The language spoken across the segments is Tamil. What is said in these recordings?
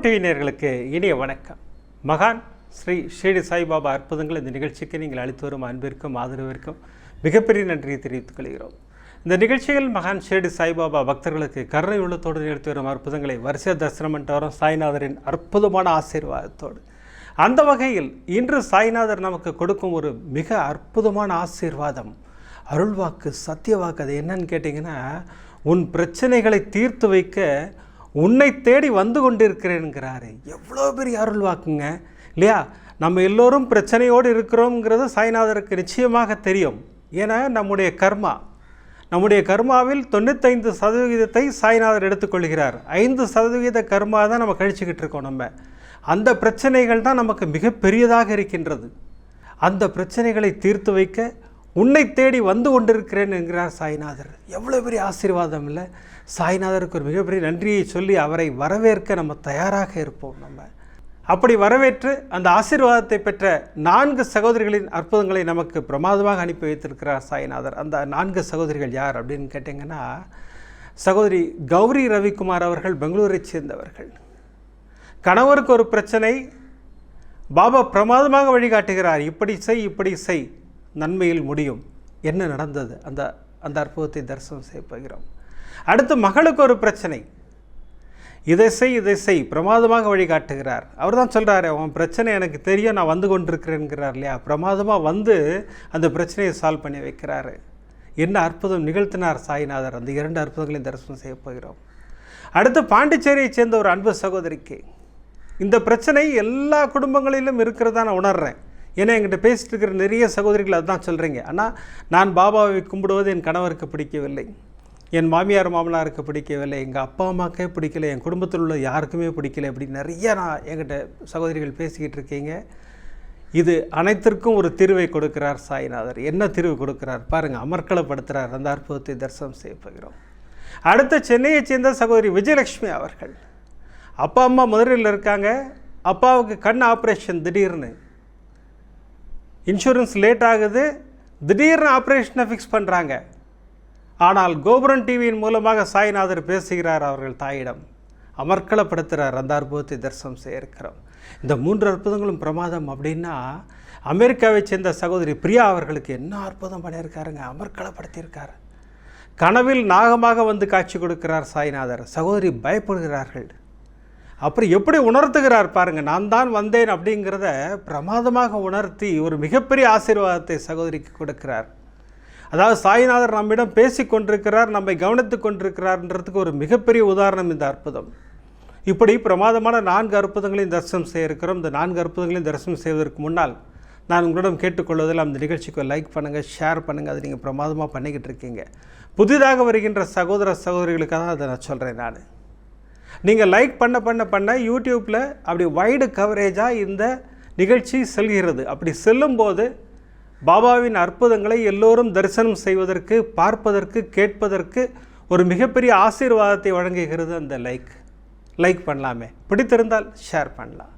கோபுரம் டிவி நேர்களுக்கு இனிய வணக்கம். மகான் ஸ்ரீ ஷீடி சாய்பாபா அற்புதங்கள் இந்த நிகழ்ச்சிக்கு நீங்கள் அளித்து வரும் அன்பிற்கும் ஆதரவிற்கும் மிகப்பெரிய நன்றியை தெரிவித்துக் கொள்கிறோம். இந்த நிகழ்ச்சியில் மகான் ஷீடி சாய்பாபா பக்தர்களுக்கு கருணை உள்ளத்தோடு நிகழ்த்தி வரும் அற்புதங்களை வரிசை தரிசனம் பண்ணிட்டு வரும் சாய்நாதரின் அற்புதமான ஆசீர்வாதத்தோடு. அந்த வகையில் இன்று சாய்நாதர் நமக்கு கொடுக்கும் ஒரு மிக அற்புதமான ஆசீர்வாதம் அருள்வாக்கு சத்தியவாக்கு அது என்னன்னு கேட்டிங்கன்னா உன் பிரச்சனைகளை தீர்த்து வைக்க உன்னை தேடி வந்து கொண்டிருக்கிறேன்கிறாரு. எவ்வளோ பெரிய அருள் வாக்குங்க இல்லையா? நம்ம எல்லோரும் பிரச்சனையோடு இருக்கிறோங்கிறது சாய்நாதருக்கு நிச்சயமாக தெரியும். ஏன்னா நம்முடைய கர்மா நம்முடைய கர்மாவில் தொண்ணூத்தைந்து சதவிகிதத்தை சாய்நாதர் எடுத்துக்கொள்கிறார். ஐந்து சதவிகித கர்மா தான் நம்ம கழிச்சுக்கிட்டு இருக்கோம் நம்ம. அந்த பிரச்சனைகள் தான் நமக்கு மிகப்பெரியதாக இருக்கின்றது. அந்த பிரச்சனைகளை தீர்த்து வைக்க உன்னை தேடி வந்து கொண்டிருக்கிறேன் என்கிறார் சாய்நாதர். எவ்வளோ பெரிய ஆசீர்வாதம் இல்லை. சாய்நாதருக்கு ஒரு மிகப்பெரிய நன்றியை சொல்லி அவரை வரவேற்க நம்ம தயாராக இருப்போம் நம்ம. அப்படி வரவேற்று அந்த ஆசீர்வாதத்தை பெற்ற நான்கு சகோதரிகளின் அற்புதங்களை நமக்கு பிரமாதமாக அனுப்பி வைத்திருக்கிறார் சாய்நாதர். அந்த நான்கு சகோதரிகள் யார் அப்படின்னு கேட்டிங்கன்னா சகோதரி கௌரி ரவிக்குமார் அவர்கள் பெங்களூரை சேர்ந்தவர்கள். கணவருக்கு ஒரு பிரச்சனை பாபா பிரமாதமாக வழிகாட்டுகிறார் இப்படி செய் இப்படி செய் நன்மையில் முடியும். என்ன நடந்தது? அந்த அந்த அற்புதத்தை தரிசனம் செய்ய போகிறோம். அடுத்து மகளுக்கு ஒரு பிரச்சனை. இதை செய் இதை செய் பிரமாதமாக வழிகாட்டுகிறார். அவர் தான் சொல்கிறாரு அவன் பிரச்சனை எனக்கு தெரியும் நான் வந்து கொண்டிருக்கிறேங்கிறார் இல்லையா? பிரமாதமாக வந்து அந்த பிரச்சனையை சால்வ் பண்ணி வைக்கிறாரு. என்ன அற்புதம் நிகழ்த்தினார் சாய்நாதர். அந்த இரண்டு அற்புதங்களையும் தரிசனம் செய்ய போகிறோம். அடுத்து பாண்டிச்சேரியை சேர்ந்த ஒரு அன்பு சகோதரிக்கு. இந்த பிரச்சனை எல்லா குடும்பங்களிலும் இருக்கிறதா நான் உணர்கிறேன் ஏன்னா என்கிட்ட பேசிட்டு இருக்கிற நிறைய சகோதரிகள் அதுதான் சொல்கிறீங்க ஆனால் நான் பாபாவை கும்பிடுவது என் கணவருக்கு பிடிக்கவில்லை. என் மாமியார் மாமனாருக்கு பிடிக்கவில்லை எங்கள் அப்பா அம்மாக்கே பிடிக்கல என் குடும்பத்தில் உள்ள யாருக்குமே பிடிக்கல அப்படி நிறைய நான் என்கிட்ட சகோதரிகள் பேசிக்கிட்டு இருக்கீங்க. இது அனைத்திற்கும் ஒரு தீர்வை கொடுக்கிறார் சாய்நாதர். என்ன தீர்வு கொடுக்கிறார்? பாருங்கள் அமர்க்களப்படுத்துகிறார் அந்த அற்புதத்தை தரிசனம் செய்ய போகிறோம். அடுத்த சென்னையைச் சேர்ந்த சகோதரி விஜயலட்சுமி அவர்கள். அப்பா அம்மா மதுரையில் இருக்காங்க. அப்பாவுக்கு கண் ஆப்ரேஷன் திடீர்னு. இன்சூரன்ஸ் லேட் ஆகுது. திடீர்னு ஆப்ரேஷனை ஃபிக்ஸ் பண்ணுறாங்க ஆனால் கோபுரம் டிவியின் மூலமாக சாய்நாதர் பேசுகிறார் அவர்கள் தாயிடம். அமர்க்களப்படுத்துகிறார். அந்த அற்புதத்தை தரிசனம் செய்ய இருக்கிறோம் இந்த மூன்று அற்புதங்களும் பிரமாதம் அப்படின்னா அமெரிக்காவை சேர்ந்த சகோதரி பிரியா அவர்களுக்கு என்ன அற்புதம் பண்ணியிருக்காருங்க? அமர்க்களப்படுத்தியிருக்காரு. கனவில் நாகமாக வந்து காட்சி கொடுக்கிறார் சாய்நாதர். சகோதரி பயப்படுகிறார்கள். அப்புறம் எப்படி உணர்த்துகிறார் பாருங்கள் நான் தான் வந்தேன் அப்படிங்கிறத பிரமாதமாக உணர்த்தி ஒரு மிகப்பெரிய ஆசீர்வாதத்தை சகோதரிக்கு கொடுக்கிறார். அதாவது சாய்நாதர் நம்மிடம் பேசி கொண்டிருக்கிறார் நம்மை கவனித்து கொண்டிருக்கிறார்ன்றதுக்கு ஒரு மிகப்பெரிய உதாரணம் இந்த அற்புதம். இப்படி பிரமாதமான நான்கு அற்புதங்களையும் தரிசனம் செய்ய இருக்கிறோம். இந்த நான்கு அற்புதங்களையும் தரிசனம் செய்வதற்கு முன்னால் நான் உங்களிடம் கேட்டுக்கொள்வதில் அந்த நிகழ்ச்சிக்கு லைக் பண்ணுங்கள் ஷேர் பண்ணுங்கள் அதை நீங்கள் பிரமாதமாக பண்ணிக்கிட்டு இருக்கீங்க. புதிதாக வருகின்ற சகோதர சகோதரிகளுக்காக தான் அதை நான் சொல்கிறேன் நான். நீங்கள் லைக் பண்ண பண்ண பண்ண யூடியூப்பில் அப்படி வைடு கவரேஜாக இந்த நிகழ்ச்சி செல்கிறது. அப்படி செல்லும்போது பாபாவின் அற்புதங்களை எல்லோரும் தரிசனம் செய்வதற்கு பார்ப்பதற்கு கேட்பதற்கு ஒரு மிகப்பெரிய ஆசீர்வாதத்தை வழங்குகிறது அந்த லைக். லைக் பண்ணலாமே. பிடித்திருந்தால் ஷேர் பண்ணலாம்.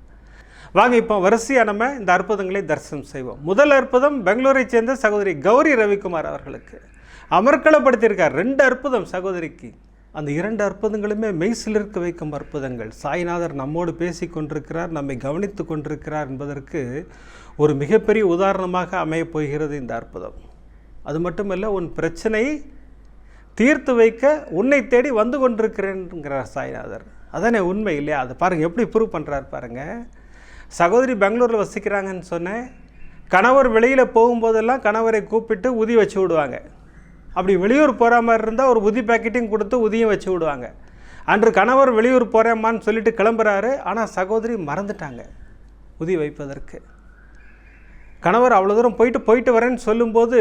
வாங்க இப்போ வரிசையாக நம்ம இந்த அற்புதங்களை தரிசனம் செய்வோம். முதல் அற்புதம் பெங்களூரை சேர்ந்த சகோதரி கௌரி ரவிக்குமார் அவர்களுக்கு. அமர்க்களப்படுத்தியிருக்கார். ரெண்டு அற்புதம் சகோதரிக்கு. அந்த இரண்டு அற்புதங்களுமே மெய்சிலிருக்க வைக்கும் அற்புதங்கள். சாய்நாதர் நம்மோடு பேசி கொண்டிருக்கிறார் நம்மை கவனித்து கொண்டிருக்கிறார் என்பதற்கு ஒரு மிகப்பெரிய உதாரணமாக அமையப் போகிறது இந்த அற்புதம். அது மட்டுமல்ல உன் பிரச்சனையை தீர்த்து வைக்க உன்னை தேடி வந்து கொண்டிருக்கிறேன்ங்கிறார் சாய்நாதர். அதானே உண்மை இல்லையா? அதை பாருங்கள் எப்படி ப்ரூவ் பண்ணுறாரு பாருங்கள் சகோதரி பெங்களூரில் வசிக்கிறாங்கன்னு சொன்னேன். கணவர் வெளியில் போகும்போதெல்லாம் கணவரை கூப்பிட்டு உதி வச்சு விடுவாங்க. அப்படி வெளியூர் போகிற மாதிரி இருந்தால் ஒரு உதி பேக்கெட்டையும் கொடுத்து உதியும் வச்சு விடுவாங்க. அன்று கணவர் வெளியூர் போகிறேம்மான்னு சொல்லிட்டு கிளம்புறாரு. ஆனால் சகோதரி மறந்துட்டாங்க உதி வைப்பதற்கு. கணவர் அவ்வளோ தூரம் போயிட்டு போயிட்டு வரேன்னு சொல்லும்போது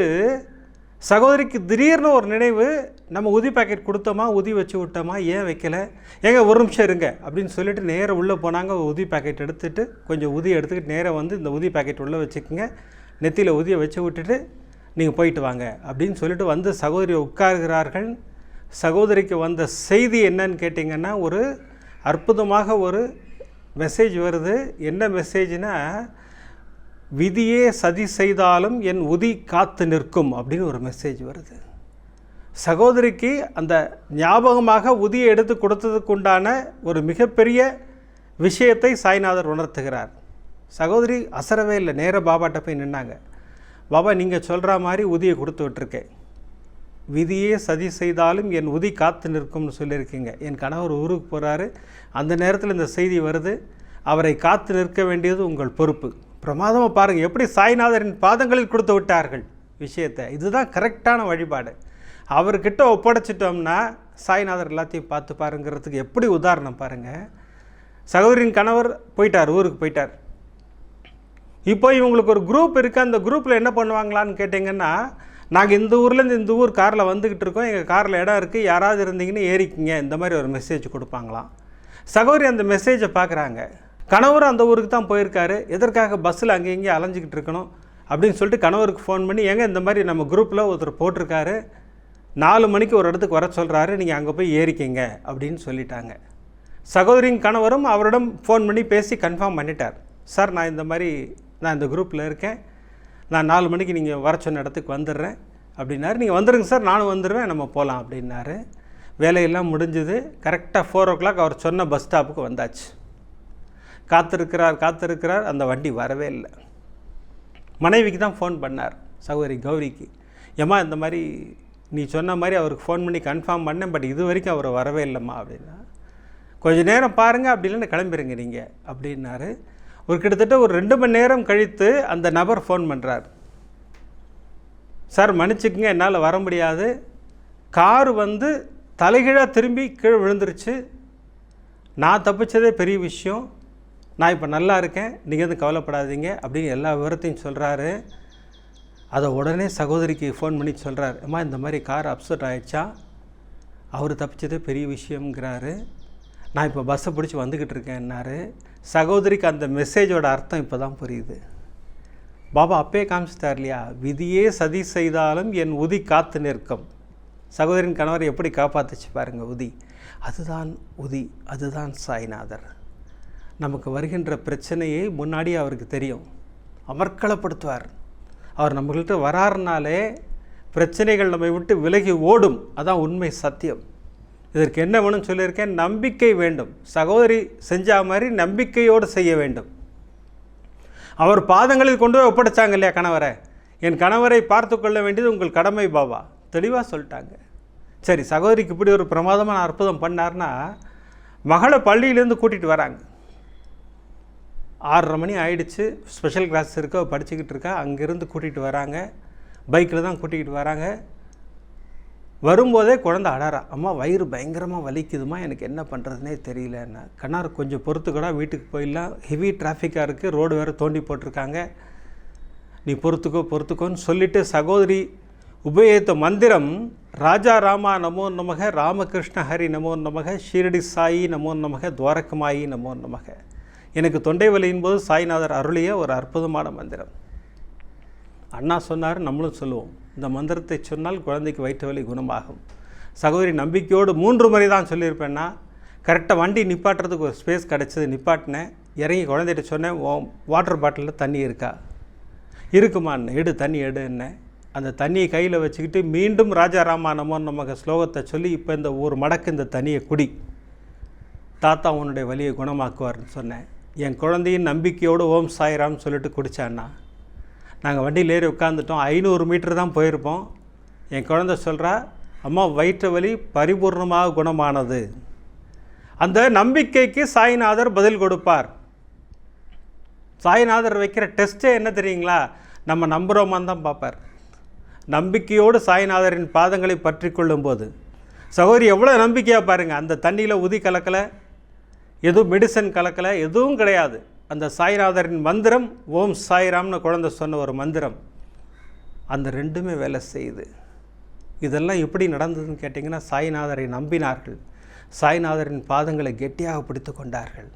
சகோதரிக்கு திடீர்னு ஒரு நினைவு நம்ம உதி பாக்கெட் கொடுத்தோமா உதி வச்சு விட்டோமா ஏன் வைக்கல? ஏங்க ஒரு நிமிஷம் இருங்க அப்படின்னு சொல்லிட்டு நேராக உள்ளே போனாங்க. உதி பாக்கெட் எடுத்துகிட்டு கொஞ்சம் உதி எடுத்துக்கிட்டு நேராக வந்து இந்த உதி பாக்கெட் உள்ளே வச்சுக்கோங்க. நெத்தியில் உதியை வச்சு விட்டுட்டு நீங்கள் போயிட்டு வாங்க அப்படின்னு சொல்லிட்டு வந்து சகோதரி உட்காருகிறார்கள். சகோதரிக்கு வந்த செய்தி என்னன்னு கேட்டிங்கன்னா ஒரு அற்புதமாக ஒரு மெசேஜ் வருது. என்ன மெசேஜ்னால் விதியே சதி செய்தாலும் என் உதி காத்து நிற்கும் அப்படின்னு ஒரு மெசேஜ் வருது. சகோதரிக்கு அந்த ஞாபகமாக உதியை எடுத்து கொடுத்ததுக்கு உண்டான ஒரு மிகப்பெரிய விஷயத்தை சாய்நாதர் உணர்த்துகிறார். சகோதரி அசரவே இல்லை நேர பாபாட்ட போய் நின்னாங்க. பாபா நீங்கள் சொல்கிற மாதிரி உதியை கொடுத்து விட்டுருக்கேன் விதியே சதி செய்தாலும் என் உதி காத்து நிற்கும்னு சொல்லியிருக்கீங்க. என் கணவர் ஊருக்கு போகிறாரு அந்த நேரத்தில் இந்த செய்தி வருது. அவரை காத்து நிற்க வேண்டியது உங்கள் பொறுப்பு. பிரமாதமாக பாருங்கள் எப்படி சாய்நாதரின் பாதங்களில் கொடுத்து விட்டார்கள்? விஷயத்தை. இதுதான் கரெக்டான வழிபாடு. அவர்கிட்ட ஒப்படைச்சிட்டோம்னா சாய்நாதர் எல்லாத்தையும் பார்த்து பாருங்கிறதுக்கு எப்படி உதாரணம் பாருங்கள் சகோதரின் கணவர் போயிட்டார் ஊருக்கு போயிட்டார். இப்போ இவங்களுக்கு ஒரு குரூப் இருக்குது அந்த குரூப்பில் என்ன பண்ணுவாங்களான்னு கேட்டிங்கன்னா நாங்கள் இந்த ஊர்லேருந்து இந்த ஊர் காரில் வந்துக்கிட்டு இருக்கோம். எங்கள் காரில் இடம் இருக்குது யாராவது இருந்தீங்கன்னு ஏறிக்கிங்க. இந்த மாதிரி ஒரு மெசேஜ் கொடுப்பாங்களாம். சகோதரி அந்த மெசேஜை பார்க்குறாங்க. கணவர் அந்த ஊருக்கு தான் போயிருக்காரு. எதற்காக பஸ்ஸில் அங்கே இங்கேயும் அலைஞ்சிக்கிட்டு இருக்கணும் அப்படின்னு சொல்லிட்டு கணவருக்கு ஃபோன் பண்ணி ஏங்க இந்த மாதிரி நம்ம குரூப்பில் ஒருத்தர் போட்டிருக்காரு. நாலு மணிக்கு ஒரு இடத்துக்கு வர சொல்கிறாரு நீங்கள் அங்கே போய் ஏறிக்கிங்க. அப்படின்னு சொல்லிட்டாங்க. சகோதரியின் கணவரும் அவரிடம் ஃபோன் பண்ணி பேசி கன்ஃபார்ம் பண்ணிட்டார். சார் நான் இந்த மாதிரி நான் இந்த குரூப்பில் இருக்கேன். நான் நாலு மணிக்கு நீங்கள் வர சொன்ன இடத்துக்கு வந்துடுறேன். அப்படின்னாரு. நீங்கள் வந்துடுங்க சார். நானும் வந்துடுவேன் நம்ம போகலாம் அப்படின்னாரு. வேலையெல்லாம் முடிஞ்சுது. கரெக்டாக ஃபோர் ஓ கிளாக் அவர் சொன்ன பஸ் ஸ்டாப்புக்கு வந்தாச்சு. காத்திருக்கிறார் காத்திருக்கிறார் அந்த வண்டி வரவே இல்லை. மனைவிக்கு தான் ஃபோன் பண்ணார் சகோதரி கௌரிக்கு. ஏம்மா இந்த மாதிரி நீ சொன்ன மாதிரி அவருக்கு ஃபோன் பண்ணி கன்ஃபார்ம் பண்ணேன் பட் இது வரைக்கும் அவர் வரவே இல்லைம்மா அப்படின்னா. கொஞ்ச நேரம் பாருங்கள் அப்படி இல்லைன்னு கிளம்பிடுங்க நீங்கள் அப்படின்னாரு. ஒரு கிட்டத்தட்ட ஒரு ரெண்டு மணி நேரம் கழித்து அந்த நபர் ஃபோன் பண்ணுறார் சார் மன்னிச்சுக்குங்க என்னால் வர முடியாது. கார் வந்து தலைகீழாக திரும்பி கீழே விழுந்துருச்சு. நான் தப்பிச்சதே பெரிய விஷயம். நான் இப்போ நல்லா இருக்கேன். நீங்கள் எதுவும் கவலைப்படாதீங்க அப்படின்னு எல்லா விவரத்தையும் சொல்கிறாரு அதை உடனே சகோதரிக்கு ஃபோன் பண்ணி சொல்கிறார் அம்மா இந்த மாதிரி கார் அப்செட் ஆகிடுச்சா அவர் தப்பிச்சதே பெரிய விஷயங்கிறாரு நான் இப்போ பஸ்ஸை பிடிச்சி வந்துக்கிட்டு இருக்கேன்னாரு. சகோதரிக்கு அந்த மெசேஜோட அர்த்தம் இப்போ தான் புரியுது. பாபா அப்பே காமிச்சிட்டார் இல்லையா? விதியே சதி செய்தாலும் என் உதி காத்து நிற்கும். சகோதரின் கணவர் எப்படி காப்பாற்றுச்சு பாருங்கள் உதி. அதுதான் உதி அதுதான் சாய்நாதர். நமக்கு வருகின்ற பிரச்சனையை முன்னாடியே அவருக்கு தெரியும். அமர்க்களப்படுத்துவார். அவர் நம்மகிட்ட வராருனாலே பிரச்சனைகள் நம்மை விட்டு விலகி ஓடும். அதான் உண்மை சத்தியம். இதற்கு என்ன வேணும்னு சொல்லியிருக்கேன்? நம்பிக்கை வேண்டும். சகோதரி செஞ்சா மாதிரி நம்பிக்கையோடு செய்ய வேண்டும். அவர் பாதங்களில் கொண்டு போய் ஒப்படைச்சாங்க இல்லையா கணவரை? என் கணவரை பார்த்து கொள்ள வேண்டியது உங்கள் கடமை பாபா. தெளிவாக சொல்லிட்டாங்க. சரி சகோதரிக்கு இப்படி ஒரு பிரமாதமான அற்புதம் பண்ணார்னா மகளை பள்ளியிலேருந்து கூட்டிகிட்டு வராங்க. ஆறரை மணி ஆயிடுச்சு. ஸ்பெஷல் கிளாஸ் இருக்க. படிச்சுக்கிட்டு இருக்கா. அங்கேருந்து கூட்டிகிட்டு வராங்க. பைக்கில் தான் கூட்டிகிட்டு வராங்க. வரும்போதே குழந்தை அடாரா அம்மா வயிறு பயங்கரமாக வலிக்குதுமா? எனக்கு என்ன பண்ணுறதுனே தெரியலன்னா. கண்ணார் கொஞ்சம் பொறுத்துக்கடா. வீட்டுக்கு போயிடலாம். ஹெவி டிராஃபிக்காக இருக்குது ரோடு வேறு தோண்டி போட்டிருக்காங்க. நீ பொறுத்துக்கோ பொறுத்துக்கோன்னு சொல்லிவிட்டு சகோதரி உபயோகித்த மந்திரம் ராஜா ராமா நமோ நமக ராமகிருஷ்ண ஹரி நமோ நமக ஷீரடி சாயி நமோ நமக துவாரகமாயி நமோ நமக. எனக்கு தொண்டை வலியின் போது சாய்நாதர் அருளிய ஒரு அற்புதமான மந்திரம். அண்ணா சொன்னார் நம்மளும் சொல்லுவோம். இந்த மந்திரத்தை சொன்னால் குழந்தைக்கு வயிற்று வலி குணமாகும். சகோதரி நம்பிக்கையோடு மூன்று முறை தான் சொல்லியிருப்பேன்னா கரெக்டாக வண்டி நிப்பாட்டுறதுக்கு ஒரு ஸ்பேஸ் கிடச்சிது நிப்பாட்டினேன். இறங்கி குழந்தைகிட்ட சொன்னேன் ஓ வாட்டர் பாட்டிலில் தண்ணி இருக்கா? இருக்குமான்னு எடு தண்ணி எடுன்னு அந்த தண்ணியை கையில் வச்சுக்கிட்டு மீண்டும் ராஜாராமானமோன்னு நமக்கு ஸ்லோகத்தை சொல்லி இப்போ இந்த ஒரு மடக்கு இந்த தண்ணியை குடி. தாத்தா உன்னுடைய வலியை குணமாக்குவார்னு சொன்னேன். என் குழந்தையின் நம்பிக்கையோடு ஓம் சாய்ராம் சொல்லிட்டு குடித்தான்னா நாங்கள் வண்டியில் ஏறி உட்காந்துட்டோம் ஐநூறு மீட்டர் தான் போயிருப்போம். என் குழந்த சொல்கிறா அம்மா வயிற்று வலி பரிபூர்ணமாக குணமானது. அந்த நம்பிக்கைக்கு சாய்நாதர் பதில் கொடுப்பார். சாய்நாதர் வைக்கிற டெஸ்ட்டே என்ன தெரியுங்களா? நம்ம நம்புகிறோமான்னு தான் பார்ப்பார். நம்பிக்கையோடு சாய்நாதரின் பாதங்களை பற்றி கொள்ளும்போது. சகோதரி எவ்வளோ நம்பிக்கையாக பாருங்கள் அந்த தண்ணியில் உதி கலக்கலை. எதுவும் மெடிசன் கலக்கலை எதுவும் கிடையாது. அந்த சாய்நாதரின் மந்திரம் ஓம் சாய்ராம்னு குழந்தை சொன்ன ஒரு மந்திரம். அந்த ரெண்டுமே வேலை செய்யுது. இதெல்லாம் எப்படி நடந்ததுன்னு கேட்டிங்கன்னா சாய்நாதரை நம்பினார்கள். சாய்நாதரின் பாதங்களை கெட்டியாக பிடித்து கொண்டார்கள்.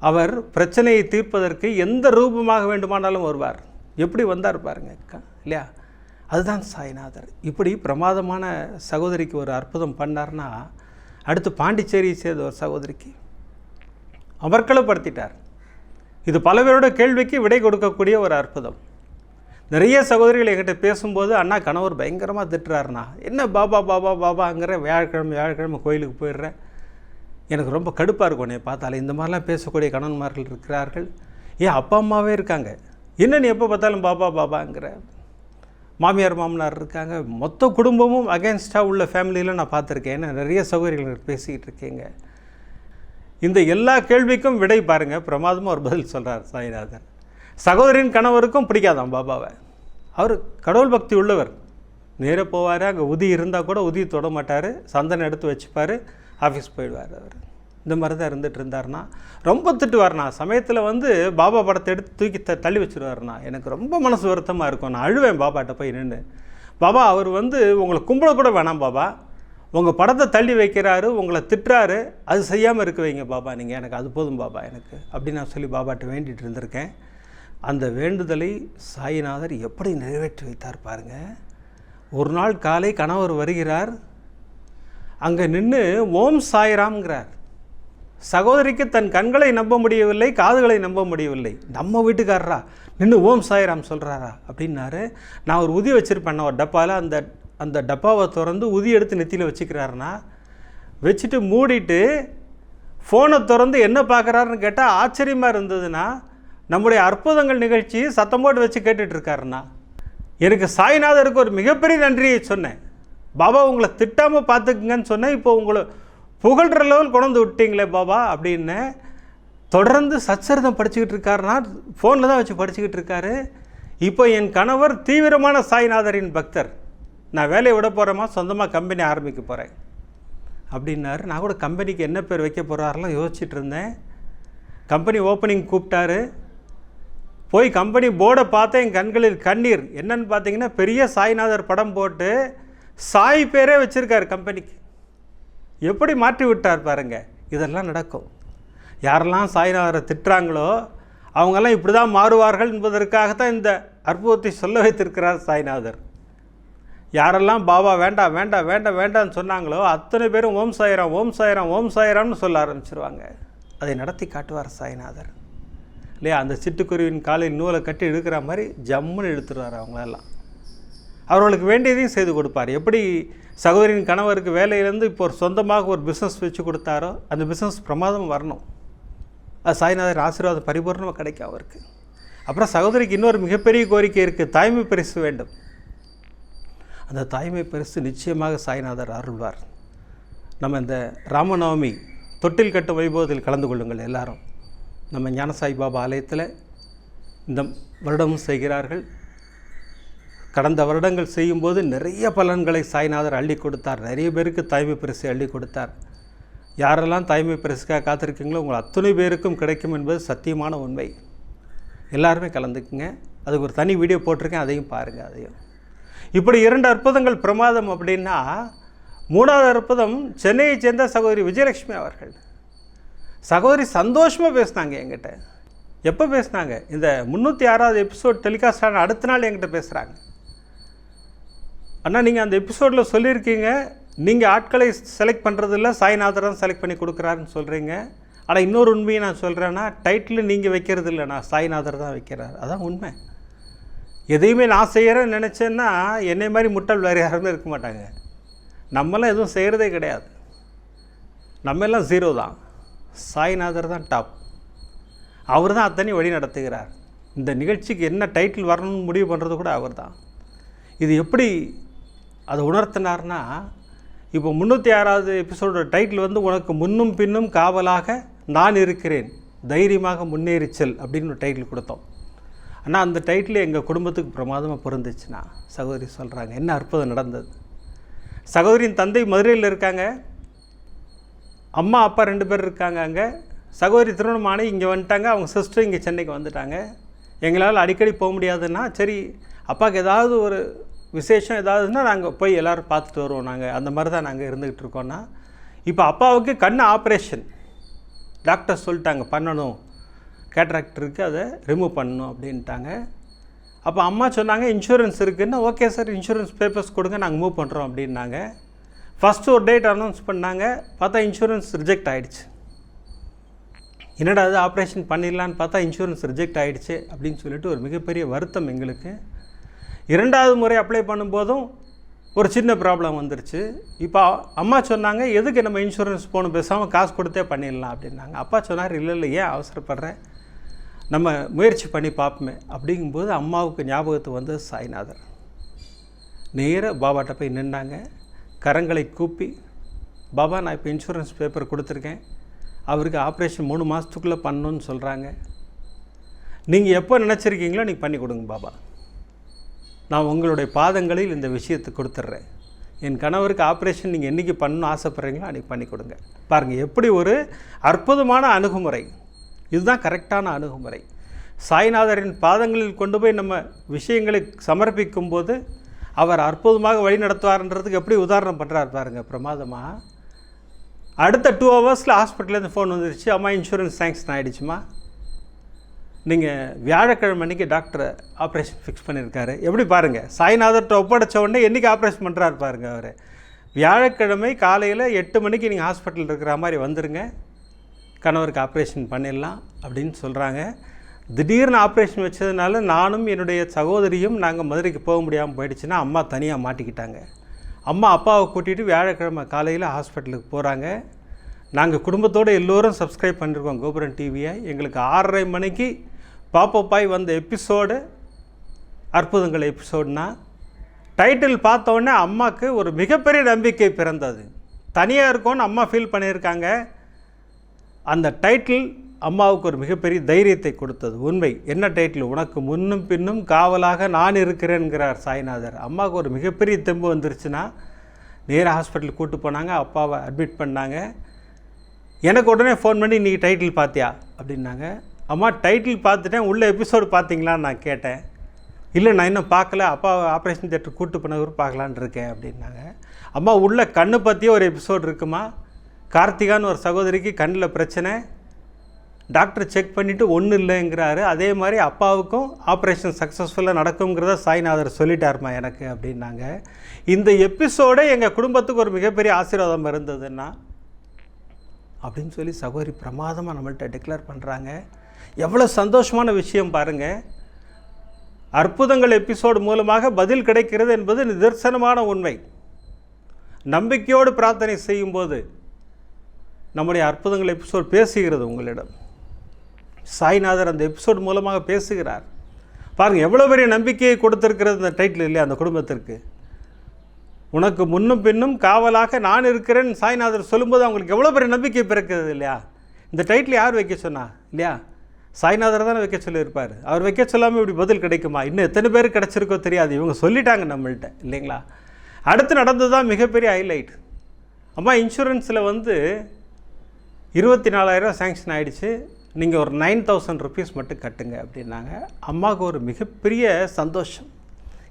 அவர் பிரச்சனையை தீர்ப்பதற்கு எந்த ரூபமாக வேண்டுமானாலும் வருவார். எப்படி வந்தார் பாருங்க அக்கா இல்லையா? அதுதான் சாய்நாதர். இப்படி பிரமாதமான சகோதரிக்கு ஒரு அற்புதம் பண்ணார்னா அடுத்து பாண்டிச்சேரியை சேர்ந்த ஒரு சகோதரிக்கு அமர்க்களப்படுத்திட்டார் இது பல பேரோட கேள்விக்கு விடை கொடுக்கக்கூடிய ஒரு அற்புதம். நிறைய சகோதரிகள் என்கிட்ட பேசும்போது அண்ணா கணவர் பயங்கரமாக திட்டுறாருண்ணா. என்ன பாபா பாபா பாபாங்கிற வியாழக்கிழமை வியாழக்கிழமை கோயிலுக்கு போயிடுறேன் எனக்கு ரொம்ப கடுப்பாக இருக்கும் உன்னை பார்த்தாலே. இந்த மாதிரிலாம் பேசக்கூடிய கணவன்மார்கள் இருக்கிறார்கள். ஏன் அப்பா அம்மாவே இருக்காங்க. என்ன நீ எப்போ பார்த்தாலும் பாபா பாபாங்கிற? மாமியார் மாமனார் இருக்காங்க. மொத்த குடும்பமும் அகேன்ஸ்டாக உள்ள ஃபேமிலியில் நான் பார்த்துருக்கேன். ஏன்னா நிறைய சௌகரியங்கள் பேசிக்கிட்டு இருக்கீங்க. இந்த எல்லா கேள்விக்கும் விடை பாருங்கள் பிரமாதமாக ஒரு பதில் சொல்கிறார் சாய்நாதன். சகோதரின் கணவருக்கும் பிடிக்காதான் பாபாவை. அவர் கடவுள் பக்தி உள்ளவர். நேராக போவார் அங்கே உதி இருந்தால் கூட உதி தொட மாட்டார். சந்தனம் எடுத்து வச்சுப்பார். ஆஃபீஸ் போயிடுவார் அவர். இந்த மாதிரி தான் இருந்துட்டு இருந்தார்னா ரொம்ப திட்டுவார்ண்ணா. சமயத்தில் வந்து பாபா படத்தை எடுத்து தூக்கி த தள்ளி வச்சுருவாருண்ணா. எனக்கு ரொம்ப மனசு வருத்தமாக இருக்கும். நான் அழுவேன் பாபாட்ட போய் நின்று பாபா அவர் வந்து உங்களை கும்பிட கூட வேணாம் பாபா. உங்கள் படத்தை தள்ளி வைக்கிறாரு உங்களை திட்டுறாரு. அது செய்யாமல் இருக்க வைங்க பாபா. நீங்கள் எனக்கு அது போதும் பாபா எனக்கு. அப்படின்னு நான் சொல்லி பாபாட்ட வேண்டிகிட்டு இருந்திருக்கேன். அந்த வேண்டுதலை சாயிநாதர் எப்படி நிறைவேற்றி வைத்தார் பாருங்கள் ஒரு நாள் காலை கணவர் வருகிறார். அங்கே நின்று ஓம் சாய்ராம்ங்கிறார். சகோதரிக்கு தன் கண்களை நம்ப முடியவில்லை காதுகளை நம்ப முடியவில்லை. நம்ம வீட்டுக்காரரா? நின்று ஓம் சாய்ராம் சொல்கிறாரா அப்படின்னாரு. நான் ஒரு உதி வச்சுருப்பேன் ஒரு டப்பாவில் அந்த அந்த டப்பாவை திறந்து உதி எடுத்து நெத்தியில் வச்சுக்கிறாருன்னா வச்சுட்டு மூடிட்டு ஃபோனை திறந்து என்ன பார்க்குறாருன்னு கேட்டால் ஆச்சரியமாக இருந்ததுன்னா நம்முடைய அற்புதங்கள் நிகழ்ச்சி சத்தம் போட்டு வச்சு கேட்டுட்ருக்காருண்ணா எனக்கு சாய்நாதருக்கு ஒரு மிகப்பெரிய நன்றியை சொன்னேன். பாபா உங்களை திட்டாமல் பார்த்துக்குங்கன்னு சொன்னேன். இப்போ உங்களை புகழ்கிற லெவல் கொண்டு விட்டீங்களே பாபா அப்படின்னு தொடர்ந்து சச்சரிதம் படிச்சுக்கிட்டு இருக்காருன்னா ஃபோனில் தான் வச்சு படிச்சுக்கிட்டு இருக்காரு. இப்போ என் கணவர் தீவிரமான சாய்நாதரின் பக்தர். நான் வேலையை விட போகிறேமா சொந்தமாக கம்பெனி ஆரம்பிக்க போகிறேன் அப்படின்னாரு. நான் கூட கம்பெனிக்கு என்ன பேர் வைக்க போகிறாரெல்லாம் யோசிச்சுட்டு இருந்தேன். கம்பெனி ஓப்பனிங் கூப்பிட்டாரு. போய் கம்பெனி போர்டை பார்த்தேன். என் கண்களில் கண்ணீர். என்னன்னு பார்த்தீங்கன்னா பெரிய சாய்நாதர் படம் போட்டு சாய் பேரே வச்சுருக்காரு கம்பெனிக்கு எப்படி மாற்றி விட்டார் பாருங்க. இதெல்லாம் நடக்கும். யாரெல்லாம் சாய்நாதரை திட்டுறாங்களோ அவங்கெல்லாம் இப்படி தான் மாறுவார்கள் என்பதற்காகத்தான் இந்த அற்புதத்தை சொல்ல வைத்திருக்கிறார் சாய்நாதர். யாரெல்லாம் பாபா வேண்டாம் வேண்டாம் வேண்டாம் வேண்டாம்னு சொன்னாங்களோ அத்தனை பேரும் ஓம் சாயிராம் ஓம் சாயிராம் ஓம் சாயிராம்னு சொல்ல ஆரம்பிச்சிருவாங்க. அதை நடத்தி காட்டுவார் சாய்நாதர். இல்லையா? அந்த சிட்டுக்குருவின் காலில் நூலை கட்டி இழுக்கிற மாதிரி ஜம்முன்னு இழுத்துருவார் அவங்களெல்லாம். அவர்களுக்கு வேண்டியதையும் செய்து கொடுப்பார். எப்படி சகோதரின் கணவருக்கு வேலையிலேருந்து இப்போ ஒரு சொந்தமாக ஒரு பிஸ்னஸ் வச்சு கொடுத்தாரோ அந்த பிஸ்னஸ் பிரமாதம் வரணும். அது சாய்நாதர் ஆசீர்வாதம் பரிபூர்ணமாக கிடைக்கும் அவருக்கு. அப்புறம் சகோதரிக்கு இன்னொரு மிகப்பெரிய கோரிக்கை இருக்குது தாய்மை பரிசு வேண்டும். அந்த தாய்மை பரிசு நிச்சயமாக சாய்நாதர் அருள்வார். நம்ம இந்த ராமநவமி தொட்டில் கட்டும் வைபவத்தில் கலந்து கொள்ளுங்கள் எல்லாரும். நம்ம ஞானசாய் பாபா ஆலயத்தில் இந்த வருடமும் செய்கிறார்கள். கடந்த வருடங்கள் செய்யும்போது நிறைய பலன்களை சாய்நாதர் அள்ளி கொடுத்தார். நிறைய பேருக்கு தாய்மை பரிசு அள்ளி கொடுத்தார். யாரெல்லாம் தாய்மை பரிசுக்காக காத்திருக்கீங்களோ உங்கள் அத்தனை பேருக்கும் கிடைக்கும் என்பது சத்தியமான உண்மை. எல்லாருமே கலந்துக்குங்க. அதுக்கு ஒரு தனி வீடியோ போட்டிருக்கேன் அதையும் பாருங்கள் அதையும். இப்படி இரண்டு அற்புதங்கள் பிரமாதம் அப்படின்னா மூணாவது அற்புதம் சென்னையை சேர்ந்த சகோதரி விஜயலட்சுமி அவர்கள். சகோதரி சந்தோஷமாக பேசினாங்க என்கிட்ட. எப்போ பேசினாங்க? இந்த முந்நூற்றி ஆறாவது எபிசோட் டெலிகாஸ்ட் ஆன அடுத்த நாள் என்கிட்ட பேசுகிறாங்க அண்ணா நீங்கள் அந்த எபிசோடில் சொல்லியிருக்கீங்க. நீங்கள் ஆட்களை செலக்ட் பண்ணுறதில்ல சாய்நாதர் தான் செலக்ட் பண்ணி கொடுக்குறாருன்னு சொல்கிறீங்க ஆனால் இன்னொரு உண்மையை நான் சொல்கிறேன்னா டைட்டில் நீங்கள் வைக்கிறது இல்லைண்ணா சாய்நாதர் தான் வைக்கிறார். அதான் உண்மை. எதையுமே நான் செய்கிறேன்னு நினச்சேன்னா என்னை மாதிரி முட்டாள் வேறு யாருமே இருக்க மாட்டாங்க. நம்மளாம் எதுவும் செய்கிறதே கிடையாது. நம்ம எல்லாம் ஜீரோ தான். சாய்நாதர் தான் டாப் அவர் தான் அத்தனை வழி நடத்துகிறார். இந்த நிகழ்ச்சிக்கு என்ன டைட்டில் வரணும்னு முடிவு பண்ணுறது கூட அவர் தான். இது எப்படி அதை உணர்த்தினார்னா இப்போ முந்நூற்றி ஆறாவது எபிசோட டைட்டில் வந்து உனக்கு முன்னும் பின்னும் காவலாக நான் இருக்கிறேன். தைரியமாக முன்னேறிச்சல் அப்படின்னு ஒரு டைட்டில் கொடுத்தோம். ஆனால் அந்த டைட்டில் எங்கள் குடும்பத்துக்கு பிரமாதமாக பிறந்துச்சுன்னா சகோதரி சொல்கிறாங்க என்ன அற்புதம் நடந்தது? சகோதரியின் தந்தை மதுரையில் இருக்காங்க. அம்மா அப்பா ரெண்டு பேர் இருக்காங்க அங்கே. சகோதரி திருமணமானி இங்கே வந்துட்டாங்க. அவங்க சிஸ்டர் இங்கே சென்னைக்கு வந்துட்டாங்க. எங்களால் அடிக்கடி போக முடியாதுன்னா சரி அப்பாவுக்கு ஏதாவது ஒரு விசேஷம் ஏதாவதுன்னா நாங்கள் போய் எல்லோரும் பார்த்துட்டு வருவோம் நாங்கள் அந்த மாதிரி தான் நாங்கள் இருந்துக்கிட்டு இருக்கோன்னா இப்போ அப்பாவுக்கு கண் ஆப்ரேஷன். டாக்டர் சொல்லிட்டாங்க பண்ணணும். கேட்ராக்ட் இருக்குது அதை ரிமூவ் பண்ணணும் அப்படின்ட்டாங்க. அப்போ அம்மா சொன்னாங்க இன்சூரன்ஸ் இருக்குதுன்னா ஓகே சார் இன்சூரன்ஸ் பேப்பர்ஸ் கொடுங்க நாங்கள் மூவ் பண்ணுறோம் அப்படின்னாங்க. ஃபஸ்ட்டு ஒரு டேட் அனௌன்ஸ் பண்ணாங்க பார்த்தா இன்சூரன்ஸ் ரிஜெக்ட் ஆகிடுச்சு என்னடா அது ஆப்ரேஷன் பண்ணிடலான்னு பார்த்தா இன்சூரன்ஸ் ரிஜெக்ட் ஆகிடுச்சு அப்படின்னு சொல்லிட்டு ஒரு மிகப்பெரிய வருத்தம் எங்களுக்கு. இரண்டாவது முறை அப்ளை பண்ணும்போதும் ஒரு சின்ன ப்ராப்ளம் வந்துருச்சு. இப்போ அம்மா சொன்னாங்க எதுக்கு நம்ம இன்சூரன்ஸ் போகணும்? பேசாமல் காசு கொடுத்தே பண்ணிடலாம் அப்படின்னாங்க. அப்பா சொன்னார் இல்லை இல்லை ஏன் அவசரப்படுறேன் நம்ம முயற்சி பண்ணி பார்ப்போமே அப்படிங்கும்போது அம்மாவுக்கு ஞாபகத்துக்கு வந்து சாய்நாதர். நேராக பாபாட்ட போய் நின்னாங்க. கரங்களை கூப்பி பாபா நான் இப்போ இன்சூரன்ஸ் பேப்பர் கொடுத்துருக்கேன். அவருக்கு ஆப்ரேஷன் மூணு மாதத்துக்குள்ளே பண்ணணும்னு சொல்கிறாங்க நீங்கள் எப்போ நினச்சிருக்கீங்களோ நீங்கள் பண்ணி கொடுங்க பாபா. நான் உங்களுடைய பாதங்களில் இந்த விஷயத்தை கொடுத்துட்றேன். என் கணவருக்கு ஆப்ரேஷன் நீங்கள் என்றைக்கு பண்ணணும்னு ஆசைப்பட்றீங்களோ அன்றைக்கி பண்ணி கொடுங்க. பாருங்கள் எப்படி ஒரு அற்புதமான அணுகுமுறை. இதுதான் கரெக்டான அணுகுமுறை. சாய்நாதரின் பாதங்களில் கொண்டு போய் நம்ம விஷயங்களை சமர்ப்பிக்கும் போது அவர் அற்புதமாக வழி நடத்துவார்ன்றதுக்கு எப்படி உதாரணம் பண்ணுறாரு பாருங்கள் பிரமாதமாக அடுத்த டூ ஹவர்ஸில் ஹாஸ்பிட்டலேருந்து ஃபோன் வந்துருச்சு. அம்மா இன்சூரன்ஸ் சேங்ஷன் ஆகிடுச்சுமா நீங்கள் வியாழக்கிழமை அன்றைக்கி டாக்டர் ஆப்ரேஷன் ஃபிக்ஸ் பண்ணியிருக்காரு. எப்படி பாருங்கள் சாய்நாதர்கிட்ட ஒப்படைச்ச உடனே என்றைக்கு ஆப்ரேஷன் பண்ணுறாரு பாருங்கள் அவர். வியாழக்கிழமை காலையில் எட்டு மணிக்கு நீங்கள் ஹாஸ்பிட்டல் இருக்கிற மாதிரி வந்துருங்க. கணவருக்கு ஆப்ரேஷன் பண்ணிடலாம் அப்படின்னு சொல்கிறாங்க திடீர்னு ஆப்ரேஷன் வச்சதுனால நானும் என்னுடைய சகோதரியும் நாங்கள் மதுரைக்கு போக முடியாமல் போயிடுச்சுன்னா அம்மா தனியாக மாட்டிக்கிட்டாங்க. அம்மா அப்பாவை கூட்டிகிட்டு வியாழக்கிழமை காலையில் ஹாஸ்பிட்டலுக்கு போகிறாங்க நாங்கள் குடும்பத்தோடு எல்லோரும் சப்ஸ்கிரைப் பண்ணியிருக்கோம் கோபுரம் டிவியை எங்களுக்கு ஆறரை மணிக்கு பாப்பப்பாய் வந்த எபிசோடு அற்புதங்கள் எபிசோடுனா டைட்டில் பார்த்த அம்மாவுக்கு ஒரு மிகப்பெரிய நம்பிக்கை பிறந்தது. தனியாக இருக்கோன்னு அம்மா ஃபீல் பண்ணியிருக்காங்க. அந்த டைட்டில் அம்மாவுக்கு ஒரு மிகப்பெரிய தைரியத்தை கொடுத்தது. உண்மை. என்ன டைட்டில் உனக்கு முன்னும் பின்னும் காவலாக நான் இருக்கிறேன்கிறார் சாய்நாதர். அம்மாவுக்கு ஒரு மிகப்பெரிய தெம்பு வந்துருச்சுன்னா நேராக ஹாஸ்பிட்டலுக்கு கூப்பிட்டு போனாங்க. அப்பாவை அட்மிட் பண்ணாங்க. எனக்கு உடனே ஃபோன் பண்ணி நீ டைட்டில் பார்த்தியா அப்படின்னாங்க. அம்மா டைட்டில் பார்த்துட்டேன் உள்ள எபிசோடு பார்த்தீங்களான்னு நான் கேட்டேன். இல்லை நான் இன்னும் பார்க்கல. அப்பா ஆப்ரேஷன் தேட்டர் கூட்டு பண்ணவர் பார்க்கலான் இருக்கேன் அப்படின்னாங்க. அம்மா உள்ள கண்ணு பற்றியே ஒரு எபிசோடு இருக்குமா? கார்த்திகான்னு ஒரு சகோதரிக்கு கண்ணில் பிரச்சனை. டாக்டர் செக் பண்ணிவிட்டு ஒன்றும் இல்லைங்கிறாரு. அதே மாதிரி அப்பாவுக்கும் ஆப்ரேஷன் சக்ஸஸ்ஃபுல்லாக நடக்குங்கிறத சாய்நாதர் சொல்லிட்டாருமா எனக்கு அப்படின்னாங்க. இந்த எபிசோடே எங்கள் குடும்பத்துக்கு ஒரு மிகப்பெரிய ஆசீர்வாதம் இருந்ததுன்னா அப்படின்னு சொல்லி சகோதரி பிரமாதமாக நம்மள்கிட்ட டிக்ளேர் பண்ணுறாங்க எவ்வளோ சந்தோஷமான விஷயம் பாருங்கள் அற்புதங்கள் எபிசோடு மூலமாக பதில் கிடைக்கிறது என்பது நிதர்சனமான உண்மை. நம்பிக்கையோடு பிரார்த்தனை செய்யும்போது நம்முடைய அற்புதங்கள் எபிசோட் பேசுகிறது உங்களிடம். சாய்நாதர் அந்த எபிசோட் மூலமாக பேசுகிறார். பாருங்கள் எவ்வளோ பெரிய நம்பிக்கையை கொடுத்துருக்கிறது அந்த டைட்டில் இல்லையா அந்த குடும்பத்திற்கு. உனக்கு முன்னும் பின்னும் காவலாக நான் இருக்கிறேன் சாய்நாதர் சொல்லும்போது அவங்களுக்கு எவ்வளோ பெரிய நம்பிக்கை பிறக்கிறது இல்லையா? இந்த டைட்டில் யார் வைக்க சொன்னா? இல்லையா? சாய்நாதர் தானே வைக்க சொல்லியிருப்பார். அவர் வைக்க சொல்லாமல் இப்படி பதில் கிடைக்குமா? இன்னும் எத்தனை பேர் கிடச்சிருக்கோ தெரியாது. இவங்க சொல்லிட்டாங்க நம்மள்கிட்ட இல்லைங்களா? அடுத்து நடந்தது தான் மிகப்பெரிய ஹைலைட் அம்மா இன்சூரன்ஸில் வந்து இருபத்தி நாலாயிரம் சேங்ஷன் ஆகிடுச்சு நீங்கள் ஒரு நைன் தௌசண்ட் ருபீஸ் மட்டும் கட்டுங்க அப்படின்னாங்க. அம்மாவுக்கு ஒரு மிகப்பெரிய சந்தோஷம்.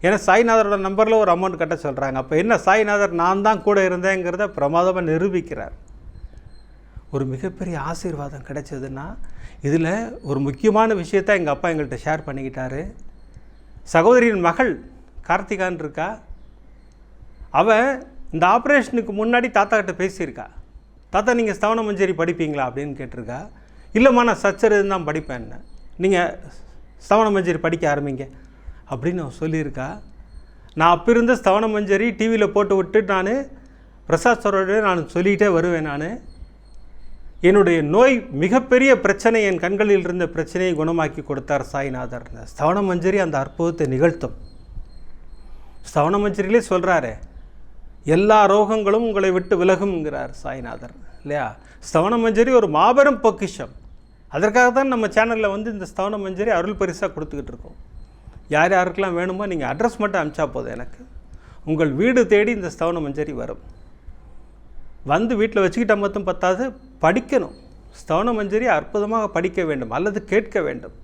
ஏன்னா சாய்நாதரோட நம்பரில் ஒரு அமௌண்ட் கட்ட சொல்கிறாங்க அப்போ என்ன சாய்நாதர் நான் தான் கூட இருந்தேங்கிறத பிரமாதமாக நிரூபிக்கிறார். ஒரு மிகப்பெரிய ஆசீர்வாதம் கிடைச்சதுன்னா இதில் ஒரு முக்கியமான விஷயத்த எங்கள் அப்பா எங்கள்கிட்ட ஷேர் பண்ணிக்கிட்டாரு. சகோதரியின் மகள் கார்த்திகான் இருக்கா? அவள் இந்த ஆப்ரேஷனுக்கு முன்னாடி தாத்தா கிட்ட பேசியிருக்கா. தாத்தா நீங்கள் ஸ்தவன மஞ்சரி படிப்பீங்களா அப்படின்னு கேட்டிருக்கா. இல்லைம்மா நான் சச்சரிதம் தான் படிப்பேன் நீங்கள் ஸ்தவன மஞ்சரி படிக்க ஆரம்பிங்க அப்படின்னு அவன் சொல்லியிருக்கா. நான் அப்போ இருந்த ஸ்தவன மஞ்சரி டிவியில் போட்டு விட்டு நான் பிரசாத் சரோட நான் சொல்லிக்கிட்டே வருவேன் நான். என்னுடைய நோய் மிகப்பெரிய பிரச்சனை என் கண்களில் இருந்த பிரச்சனையை குணமாக்கி கொடுத்தார் சாய்நாதர். ஸ்தவன மஞ்சரி அந்த அற்புதத்தை நிகழ்த்தும். ஸ்தவன மஞ்சரியிலே சொல்கிறாரு எல்லா ரோகங்களும் உங்களை விட்டு விலகும்ங்கிறார் சாய்நாதர். இல்லையா? ஸ்தவன மஞ்சரி ஒரு மாபெரும் பொக்கிஷம். அதற்காக தான் நம்ம சேனலில் வந்து இந்த ஸ்தவன மஞ்சரி அருள் பரிசாக கொடுத்துக்கிட்டு இருக்கோம். யார் யாருக்கெல்லாம் வேணுமோ நீங்கள் அட்ரஸ் மட்டும் அனுப்பிச்சா போதும் எனக்கு. உங்கள் வீடு தேடி இந்த ஸ்தவன மஞ்சரி வரும். வந்து வீட்டில் வச்சுக்கிட்ட மட்டும் பத்தாது படிக்கணும். ஸ்தவன மஞ்சரி அற்புதமாக படிக்க வேண்டும் அல்லது கேட்க வேண்டும்.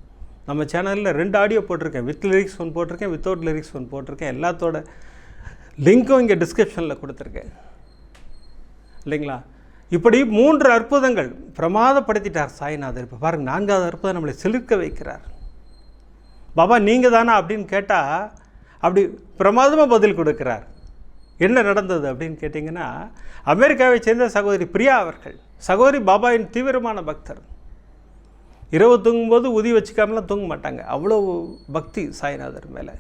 நம்ம சேனலில் ரெண்டு ஆடியோ போட்டிருக்கேன். வித் லிரிக்ஸ் ஒன் போட்டிருக்கேன் வித்தவுட் லிரிக்ஸ் ஒன் போட்டிருக்கேன். எல்லாத்தோட லிங்க்கும் இங்கே டிஸ்கிரிப்ஷனில் கொடுத்துருக்கேன். இல்லைங்களா? இப்படி மூன்று அற்புதங்கள் பிரமாதப்படுத்திட்டார் சாய்நாதர். இப்போ பாருங்கள் நான்காவது அற்புதம் நம்மளை சிலிர்க்க வைக்கிறார். பாபா நீங்கள் தானா அப்படின்னு கேட்டால் அப்படி பிரமாதமாக பதில் கொடுக்கிறார். என்ன நடந்தது அப்படின்னு கேட்டிங்கன்னா அமெரிக்காவை சேர்ந்த சகோதரி பிரியா அவர்கள் சகோதரி பாபாவின் தீவிரமான பக்தர். இரவு தூங்கும்போது உதி வச்சுக்காமலாம் தூங்க மாட்டாங்க. அவ்வளோ பக்தி சாய்நாதர் மேலே.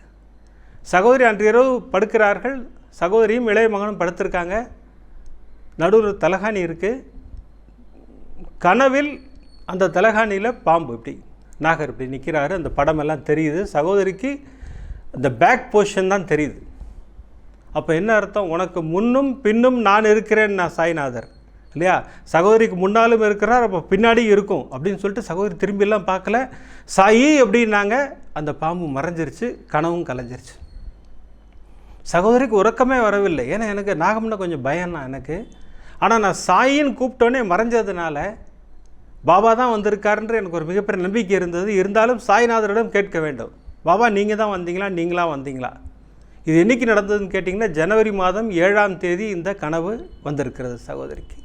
சகோதரி அன்று இரவு படுக்கிறார்கள். சகோதரியும் இளைய மகனும் படுத்திருக்காங்க. நடுவில் தலகாணி இருக்குது கனவில் அந்த தலகாணியில் பாம்பு இப்படி நாகர் இப்படி நிற்கிறாரு அந்த படமெல்லாம் தெரியுது. சகோதரிக்கு அந்த பேக் போர்ஷன் தான் தெரியுது. அப்போ என்ன அர்த்தம்? உனக்கு முன்னும் பின்னும் நான் இருக்கிறேன் நான் சாய்நாதர். இல்லையா? சகோதரிக்கு முன்னாலும் இருக்கிறார் அப்போ பின்னாடி இருக்கும் அப்படின்னு சொல்லிட்டு சகோதரி திரும்பியெல்லாம் பார்க்கல. சாயி அப்படின்னாங்க அந்த பாம்பு மறைஞ்சிருச்சு கனவும் கலைஞ்சிருச்சு. சகோதரிக்கு உறக்கமே வரவில்லை. ஏன்னா எனக்கு நாகம்னா கொஞ்சம் பயம்தான் எனக்கு. ஆனால் நான் சாயின்னு கூப்பிட்டோன்னே மறைஞ்சதுனால பாபா தான் வந்திருக்காருன்ற எனக்கு ஒரு மிகப்பெரிய நம்பிக்கை இருந்தது. இருந்தாலும் சாய்நாதரிடம் கேட்க வேண்டும். பாபா நீங்கள் தான் வந்தீங்களா? நீங்களா வந்தீங்களா? இது என்னைக்கு நடந்ததுன்னு கேட்டிங்கன்னா ஜனவரி மாதம் ஏழாம் தேதி இந்த கனவு வந்திருக்கிறது சகோதரிக்கு.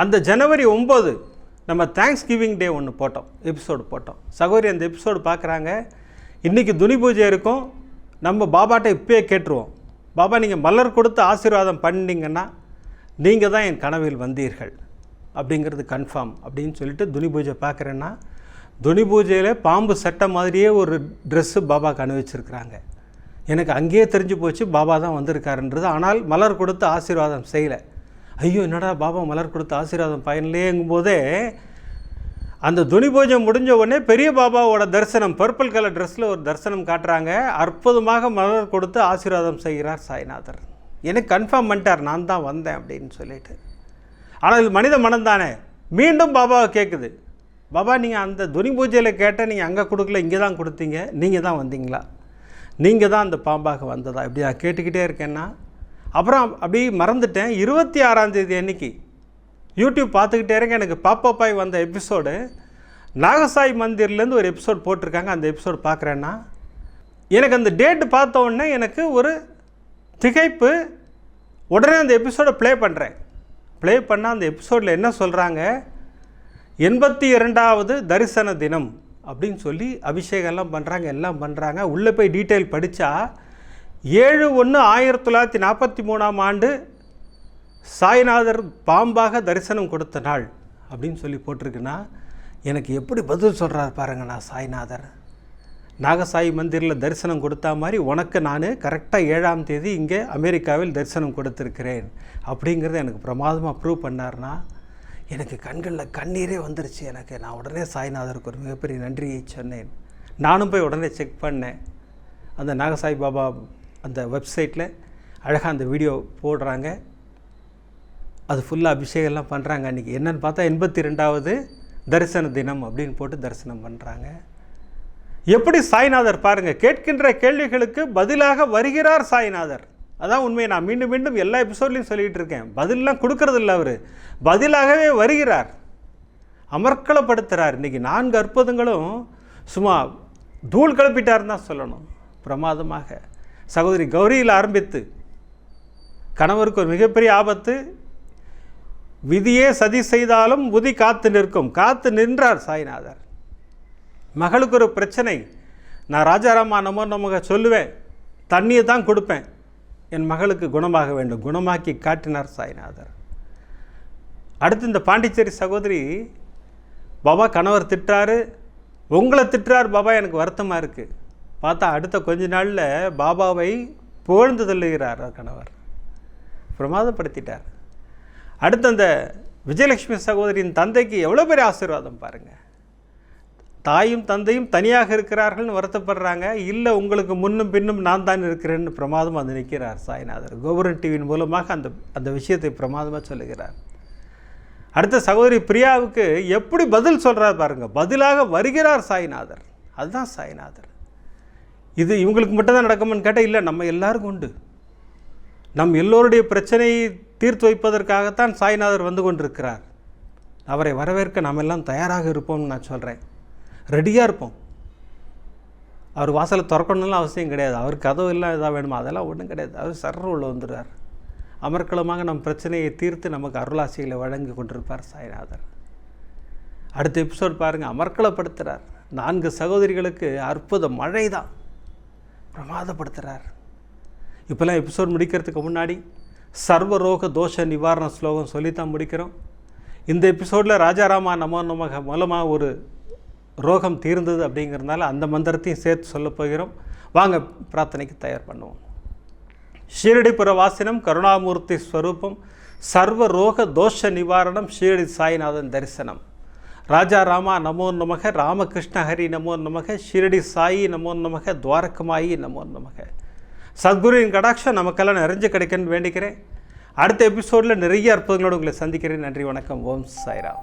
அந்த ஜனவரி ஒம்பது நம்ம தேங்க்ஸ் கிவிங் டே ஒன்று போட்டோம் எபிசோடு போட்டோம். சகோதரி அந்த எபிசோடு பார்க்குறாங்க. இன்றைக்கி துணி பூஜை இருக்கும். நம்ம பாபாட்ட இப்போயே கேட்டுருவோம். பாபா நீங்கள் மலர் கொடுத்து ஆசீர்வாதம் பண்ணிங்கன்னா நீங்கள் தான் என் கனவில் வந்தீர்கள். அப்படிங்கிறது கன்ஃபார்ம் அப்படின்னு சொல்லிட்டு துணி பூஜை பார்க்குறேன்னா துணி பூஜையில் பாம்பு சட்டை மாதிரியே ஒரு ட்ரெஸ்ஸு பாபா அணிவிச்சிருக்கிறாங்க. எனக்கு அங்கேயே தெரிஞ்சு போச்சு பாபா தான் வந்திருக்காருன்றது. ஆனால் மலர் கொடுத்து ஆசீர்வாதம் செய்யலை. ஐயோ என்னடா பாபா மலர் கொடுத்து ஆசீர்வாதம் பயன்லேங்கும் போதே அந்த துணி பூஜை முடிஞ்ச உடனே பெரிய பாபாவோட தரிசனம் பர்பிள் கலர் ட்ரெஸ்ஸில் ஒரு தரிசனம் காட்டுறாங்க. அற்புதமாக மலர் கொடுத்து ஆசீர்வாதம் செய்கிறார் சாய்நாதர். எனக்கு கன்ஃபார்ம் பண்ணிட்டார் நான் தான் வந்தேன் அப்படின்னு சொல்லிட்டு. ஆனால் இது மனித மனம் தானே. மீண்டும் பாபாவை கேட்குது பாபா நீங்கள் அந்த துணி பூஜையில் கேட்ட நீங்கள் அங்கே கொடுக்கல இங்கே தான் கொடுத்தீங்க நீங்கள் தான் வந்தீங்களா? நீங்கள் தான் அந்த பாம்பாக வந்ததா? இப்படி நான் கேட்டுக்கிட்டே இருக்கேன்னா அப்புறம் அப்படியே மறந்துட்டேன். இருபத்தி ஆறாம் தேதி அன்னைக்கு யூடியூப் பார்த்துக்கிட்டே இருக்கேன் எனக்கு பாப்பாப்பாய் வந்த எபிசோடு நாகசாய் மந்திர்லேருந்து ஒரு எபிசோட் போட்டிருக்காங்க. அந்த எபிசோடு பார்க்குறேன்னா. எனக்கு அந்த டேட்டு பார்த்த உடனே எனக்கு ஒரு திகைப்பு. உடனே அந்த எபிசோடை ப்ளே பண்ணுறேன் ப்ளே பண்ணால் அந்த எபிசோடில் என்ன சொல்கிறாங்க எண்பத்தி இரண்டாவது தரிசன தினம் அப்படின்னு சொல்லி அபிஷேகம்லாம் பண்ணுறாங்க எல்லாம் பண்ணுறாங்க உள்ளே போய் டீட்டெயில் படித்தா ஏழு ஒன்று ஆயிரத்தி தொள்ளாயிரத்தி நாற்பத்தி மூணாம் ஆண்டு சாய்நாதர் பாம்பாக தரிசனம் கொடுத்த நாள் அப்படின்னு சொல்லி போட்டிருக்குன்னா எனக்கு எப்படி பதில் சொல்கிறார் பாருங்க நான் சாய்நாதர். நாகசாய் மந்திரில் தரிசனம் கொடுத்தா மாதிரி உனக்கு நான் கரெக்டாக ஏழாம் தேதி இங்கே அமெரிக்காவில் தரிசனம் கொடுத்துருக்கிறேன் அப்படிங்கிறத எனக்கு பிரமாதமாக ப்ரூவ் பண்ணார்னா எனக்கு கண்களில் கண்ணீரே வந்துருச்சு எனக்கு. நான் உடனே சாய்நாதருக்கு ஒரு மிகப்பெரிய நன்றியை சொன்னேன். நானும் போய் உடனே செக் பண்ணேன். அந்த நாகசாய் பாபா அந்த வெப்சைட்டில் அழகாக அந்த வீடியோ போடுறாங்க. அது ஃபுல்லாக அபிஷேகம்லாம் பண்ணுறாங்க அன்றைக்கி என்னென்னு பார்த்தா எண்பத்தி ரெண்டாவது தரிசன தினம் அப்படின்னு போட்டு தரிசனம் பண்ணுறாங்க எப்படி சாய்நாதர் பாருங்கள் கேட்கின்ற கேள்விகளுக்கு பதிலாக வருகிறார் சாய்நாதர். அதான் உண்மையை நான் மீண்டும் மீண்டும் எல்லா எபிசோட்லையும் சொல்லிகிட்டு இருக்கேன். பதிலெலாம் கொடுக்கறதில்ல அவர். பதிலாகவே வருகிறார். அமர்க்களப்படுத்துகிறார் இன்றைக்கி நான்கு அற்புதங்களும் சும்மா தூள் கிளப்பிட்டாருன்னு தான் சொல்லணும். பிரமாதமாக. சகோதரி கௌரியில் ஆரம்பித்து கணவருக்கு ஒரு மிகப்பெரிய ஆபத்து. விதியே சதி செய்தாலும் புதி காத்து நிற்கும். காத்து நின்றார் சாய்நாதர். மகளுக்கு ஒரு பிரச்சனை. நான் ராஜாராமா நம்ம நமக சொல்லுவேன். தண்ணியை தான் கொடுப்பேன். என் மகளுக்கு குணமாக வேண்டும். குணமாக்கி காட்டினார் சாய்நாதர். அடுத்து இந்த பாண்டிச்சேரி சகோதரி பாபா கணவர் திட்டாரு உங்களை திட்டுறார் பாபா. எனக்கு வருத்தமாக இருக்குது பார்த்தா அடுத்த கொஞ்ச நாளில் பாபாவை புகழ்ந்து தள்ளுகிறார் கணவர். பிரமாதப்படுத்திட்டார். அடுத்து அந்த விஜயலட்சுமி சகோதரியின் தந்தைக்கு எவ்வளோ பெரிய ஆசீர்வாதம் பாருங்கள் தாயும் தந்தையும் தனியாக இருக்கிறார்கள்னு வருத்தப்படுறாங்க. இல்லை உங்களுக்கு முன்னும் பின்னும் நான் தான் இருக்கிறேன்னு பிரமாதம் வந்து நிற்கிறார் சாய்நாதர். கோபுரன் டிவியின் மூலமாக அந்த அந்த விஷயத்தை பிரமாதமாக சொல்லுகிறார். அடுத்த சகோதரி பிரியாவுக்கு எப்படி பதில் சொல்கிறார் பாருங்கள் பதிலாக வருகிறார் சாய்நாதர். அதுதான் சாய்நாதர். இது இவங்களுக்கு மட்டும்தான் நடக்கும்னு கேட்டால் இல்லை நம்ம எல்லாருக்கும் உண்டு. நம் எல்லோருடைய பிரச்சனையை தீர்த்து வைப்பதற்காகத்தான் சாய்நாதர் வந்து கொண்டிருக்கிறார். அவரை வரவேற்க நாம் எல்லாம் தயாராக இருப்போம்னு நான் சொல்கிறேன் ரெடியாக இருப்போம். அவர் வாசலை திறக்கணும்லாம் அவசியம் கிடையாது. அவர் கதவு எல்லாம் இதாக வேணுமா? அதெல்லாம் ஒன்றும் கிடையாது. அவர் சர்ற உள்ள வந்துடுறார். அமர்க்களமாக நம் பிரச்சனையை தீர்த்து நமக்கு அருளாசிகளை வழங்கி கொண்டிருப்பார் சாய்நாதர். அடுத்த எபிசோட் பாருங்கள் அமர்க்களப்படுத்துகிறார் நான்கு சகோதரிகளுக்கு அற்புத மழை தான் பிரமாதப்படுத்துகிறார் இப்போல்லாம் எபிசோட் முடிக்கிறதுக்கு முன்னாடி சர்வரோக தோஷ நிவாரண ஸ்லோகம் சொல்லித்தான் முடிக்கிறோம். இந்த எபிசோடில் ராஜாராமா நமோ நமக மூலமாக ஒரு ரோகம் தீர்ந்தது அப்படிங்கிறதுனால அந்த மந்திரத்தையும் சேர்த்து சொல்ல போகிறோம். வாங்க பிரார்த்தனைக்கு தயார் பண்ணுவோம். ஷீரடிபுர வாசினம் கருணாமூர்த்தி ஸ்வரூபம் சர்வ ரோக தோஷ நிவாரணம் ஷீரடி சாய்நாதன் தரிசனம். ராஜா ராமா நமோ நமக ராமகிருஷ்ண ஹரி நமோ நமக ஷிரடி சாயி நமோ நமக துவாரகமாயி நமோ நமக. சத்குருவின் கடாட்சம் நமக்கெல்லாம் நிறைஞ்சு கிடைக்கன்னு வேண்டிக்கிறேன். அடுத்த எபிசோடில் நிறைய அற்புதங்களோடு உங்களை சந்திக்கிறேன். நன்றி வணக்கம். ஓம் சாய்ராம்.